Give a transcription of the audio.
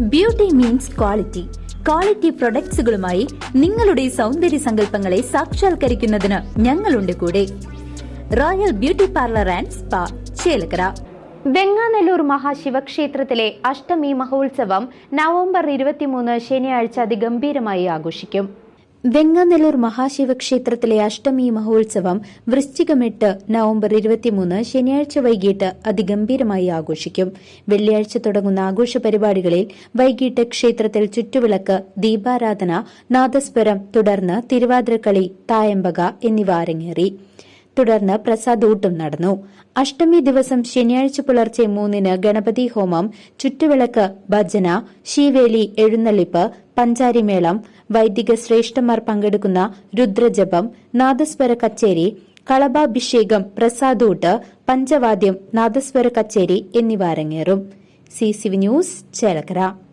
Beauty means quality quality പ്രൊഡക്ട്സുകളുമായി നിങ്ങളുടെ സൗന്ദര്യ സങ്കല്പങ്ങളെ സാക്ഷാത്കരിക്കുന്നതിന് ഞങ്ങളുണ്ട് കൂടെ. Royal beauty parlour and spa Chelakkara. Venganallur മഹാശിവക്ഷേത്രത്തിലെ Ashtami മഹോത്സവം നവംബർ ഇരുപത്തിമൂന്ന് ശനിയാഴ്ച അതിഗംഭീരമായി ആഘോഷിക്കും. വെങ്ങാനല്ലൂർ മഹാശിവക്ഷേത്രത്തിലെ അഷ്ടമി മഹോത്സവം വൃശ്ചികമെട്ട് നവംബർ ഇരുപത്തിമൂന്ന് ശനിയാഴ്ച വൈകിട്ട് അതിഗംഭീരമായി ആഘോഷിക്കും. വെള്ളിയാഴ്ച തുടങ്ങുന്ന ആഘോഷ പരിപാടികളിൽ വൈകിട്ട് ക്ഷേത്രത്തിൽ ചുറ്റുവിളക്ക് ദീപാരാധന നാദസ്വരം തുടർന്ന് തിരുവാതിരക്കളി തായമ്പക എന്നിവ അരങ്ങേറി. തുടർന്ന് പ്രസാദൂട്ടും നടന്നു. അഷ്ടമി ദിവസം ശനിയാഴ്ച പുലർച്ചെ മൂന്നിന് ഗണപതി ഹോമം ചുറ്റുവിളക്ക് ഭജന ശീവേലി എഴുന്നള്ളിപ്പ് പഞ്ചാരിമേളം വൈദിക ശ്രേഷ്ഠന്മാർ പങ്കെടുക്കുന്ന രുദ്രജപം നാദസ്വര കച്ചേരി കളഭാഭിഷേകം പ്രസാദൂട്ട് പഞ്ചവാദ്യം നാദസ്വര കച്ചേരി എന്നിവ അരങ്ങേറും. C news Chelakkara.